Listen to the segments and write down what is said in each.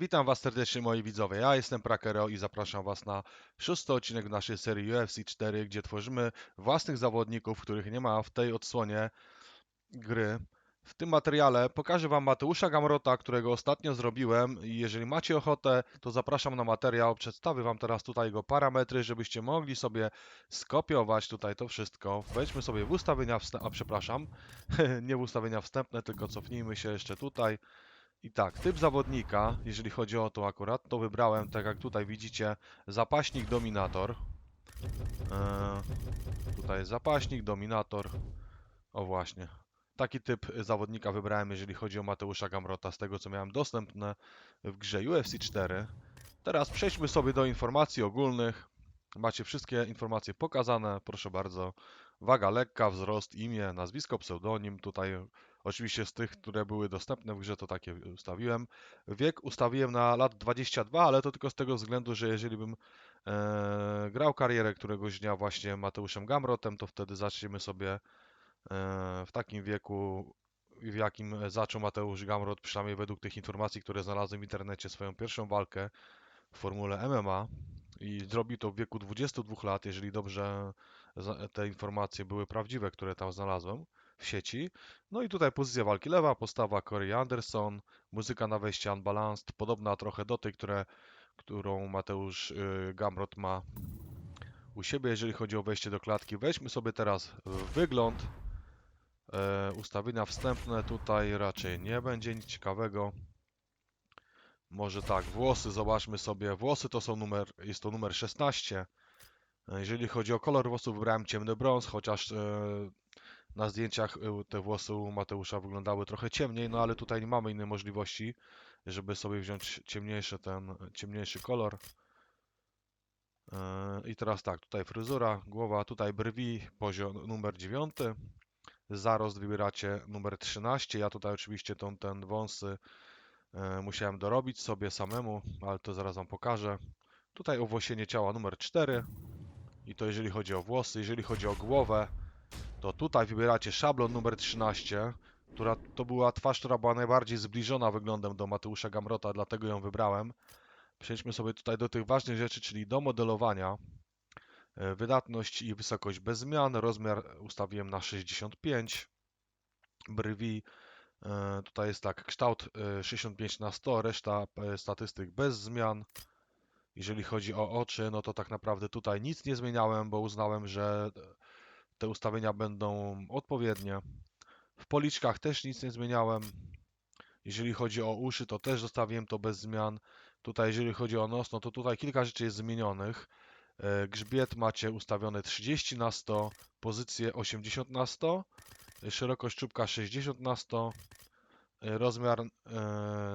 Witam Was serdecznie moi widzowie, ja jestem Prakero i zapraszam Was na szósty odcinek naszej serii UFC 4, gdzie tworzymy własnych zawodników, których nie ma w tej odsłonie gry. W tym materiale pokażę Wam Mateusza Gamrota, którego ostatnio zrobiłem i jeżeli macie ochotę, to zapraszam na materiał. Przedstawię Wam teraz tutaj jego parametry, żebyście mogli sobie skopiować tutaj to wszystko. Wejdźmy sobie w ustawienia wstępne, a przepraszam, nie w ustawienia wstępne, tylko cofnijmy się jeszcze tutaj. I tak, typ zawodnika, jeżeli chodzi o to akurat, to wybrałem, tak jak tutaj widzicie, zapaśnik dominator. Eee, tutaj jest zapaśnik, dominator. O właśnie. Taki typ zawodnika wybrałem, jeżeli chodzi o Mateusza Gamrota, z tego co miałem dostępne w grze UFC 4. Teraz przejdźmy sobie do informacji ogólnych. Macie wszystkie informacje pokazane, proszę bardzo. Waga lekka, wzrost, imię, nazwisko, pseudonim. Tutaj Oczywiście z tych, które były dostępne w grze, to takie ustawiłem. Wiek ustawiłem na lat 22, ale to tylko z tego względu, że jeżeli bym e, grał karierę któregoś dnia właśnie Mateuszem Gamrotem, to wtedy zaczniemy sobie e, w takim wieku, w jakim zaczął Mateusz Gamrot, przynajmniej według tych informacji, które znalazłem w internecie, swoją pierwszą walkę w formule MMA i zrobił to w wieku 22 lat, jeżeli dobrze te informacje były prawdziwe, które tam znalazłem w sieci. No i tutaj pozycja walki lewa, postawa Corey Anderson, muzyka na wejście Unbalanced, podobna trochę do tej, które, którą Mateusz y, Gamrot ma u siebie, jeżeli chodzi o wejście do klatki. Weźmy sobie teraz wygląd. E, ustawienia wstępne tutaj raczej nie będzie nic ciekawego. Może tak, włosy zobaczmy sobie. Włosy to są numer, jest to numer 16. E, Jeżeli chodzi o kolor włosów, wybrałem ciemny brąz, chociaż e, na zdjęciach y, te włosy u Mateusza wyglądały trochę ciemniej, no ale tutaj nie mamy innej możliwości, żeby sobie wziąć ciemniejszy ten, ciemniejszy kolor. Yy, I teraz tak, tutaj fryzura, głowa, tutaj brwi, poziom numer 9. Zarost wybieracie numer 13. Ja tutaj oczywiście tą, ten wąsy yy, musiałem dorobić sobie samemu, ale to zaraz Wam pokażę. Tutaj owłosienie ciała numer 4. I to jeżeli chodzi o włosy, jeżeli chodzi o głowę, to tutaj wybieracie szablon numer 13, która to była twarz, która była najbardziej zbliżona wyglądem do Mateusza Gamrota, dlatego ją wybrałem. Przejdźmy sobie tutaj do tych ważnych rzeczy, czyli do modelowania. E, Wydatność i wysokość bez zmian, rozmiar ustawiłem na 65, brwi, e, tutaj jest tak, kształt e, 65 na 100, reszta e, statystyk bez zmian. Jeżeli chodzi o oczy, no to tak naprawdę tutaj nic nie zmieniałem, bo uznałem, że te ustawienia będą odpowiednie. W policzkach też nic nie zmieniałem. Jeżeli chodzi o uszy, to też zostawiłem to bez zmian. Tutaj, jeżeli chodzi o nos, no to tutaj kilka rzeczy jest zmienionych. E, Grzbiet macie ustawiony 30 na 100, pozycję 80 na 100, e, szerokość czubka 60 na 100, e, rozmiar e,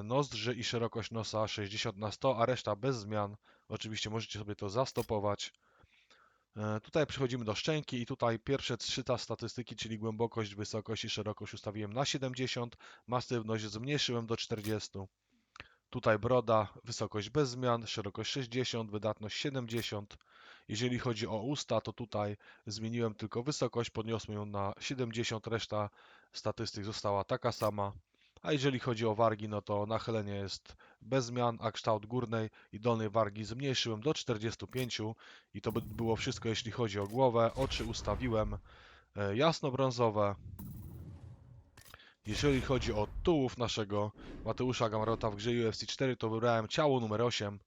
nozdrzy i szerokość nosa 60 na 100, a reszta bez zmian. Oczywiście możecie sobie to zastopować. E, Tutaj przechodzimy do szczęki i tutaj pierwsze trzy ta statystyki, czyli głębokość, wysokość i szerokość ustawiłem na 70, masywność zmniejszyłem do 40. Tutaj broda, wysokość bez zmian, szerokość 60, wydatność 70. Jeżeli chodzi o usta, to tutaj zmieniłem tylko wysokość, podniosłem ją na 70, reszta statystyk została taka sama. A jeżeli chodzi o wargi, no to nachylenie jest bez zmian, a kształt górnej i dolnej wargi zmniejszyłem do 45 i to by było wszystko, jeśli chodzi o głowę. Oczy ustawiłem e, jasno-brązowe. Jeżeli chodzi o tułów naszego Mateusza Gamrota w grze UFC 4, to wybrałem ciało numer 8.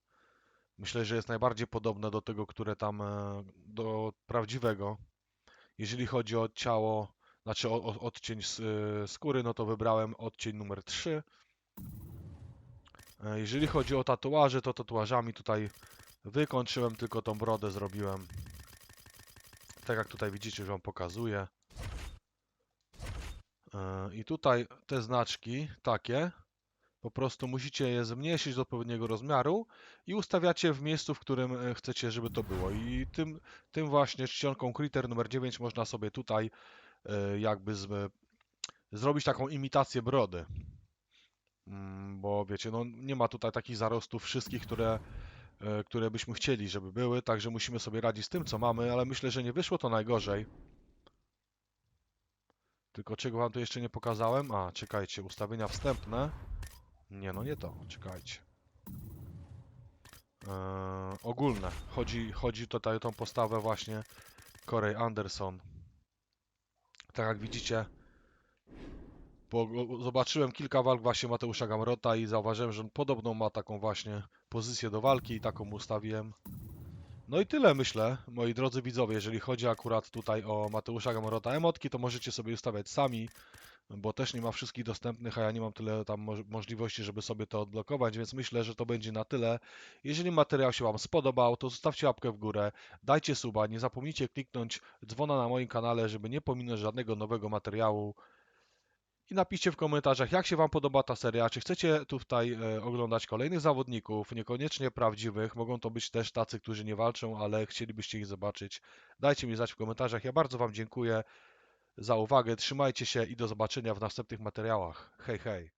Myślę, że jest najbardziej podobne do tego, które tam, e, do prawdziwego. Jeżeli chodzi o ciało, znaczy o, o odcień e, skóry, no to wybrałem odcień numer 3. E, Jeżeli chodzi o tatuaże, to tatuażami tutaj wykończyłem, tylko tą brodę zrobiłem. Tak jak tutaj widzicie, że Wam pokazuję. E, I tutaj te znaczki, takie, po prostu musicie je zmniejszyć do odpowiedniego rozmiaru i ustawiacie w miejscu, w którym e, chcecie, żeby to było. I tym, tym właśnie czcionką Critter numer 9 można sobie tutaj jakby z, zrobić taką imitację brody. Mm, Bo wiecie, no nie ma tutaj takich zarostów wszystkich, które, e, które byśmy chcieli, żeby były, także musimy sobie radzić z tym, co mamy, ale myślę, że nie wyszło to najgorzej. Tylko czego wam tu jeszcze nie pokazałem? A, czekajcie, ustawienia wstępne. Nie, no nie to, czekajcie. e, ogólne. Chodzi, chodzi tutaj o tą postawę właśnie Corey Anderson. Tak jak widzicie, bo zobaczyłem kilka walk właśnie Mateusza Gamrota i zauważyłem, że on podobną ma taką właśnie pozycję do walki i taką ustawiłem. No i tyle myślę, moi drodzy widzowie, jeżeli chodzi akurat tutaj o Mateusza Gamrota emotki, to możecie sobie ustawiać sami, bo też nie ma wszystkich dostępnych, a ja nie mam tyle tam moż- możliwości, żeby sobie to odblokować, więc myślę, że to będzie na tyle. Jeżeli materiał się Wam spodobał, to zostawcie łapkę w górę, dajcie suba, nie zapomnijcie kliknąć dzwona na moim kanale, żeby nie pominąć żadnego nowego materiału. I napiszcie w komentarzach, jak się Wam podoba ta seria, czy chcecie tutaj e, oglądać kolejnych zawodników, niekoniecznie prawdziwych, mogą to być też tacy, którzy nie walczą, ale chcielibyście ich zobaczyć. Dajcie mi znać w komentarzach, ja bardzo Wam dziękuję za uwagę, trzymajcie się i do zobaczenia w następnych materiałach. Hej, hej!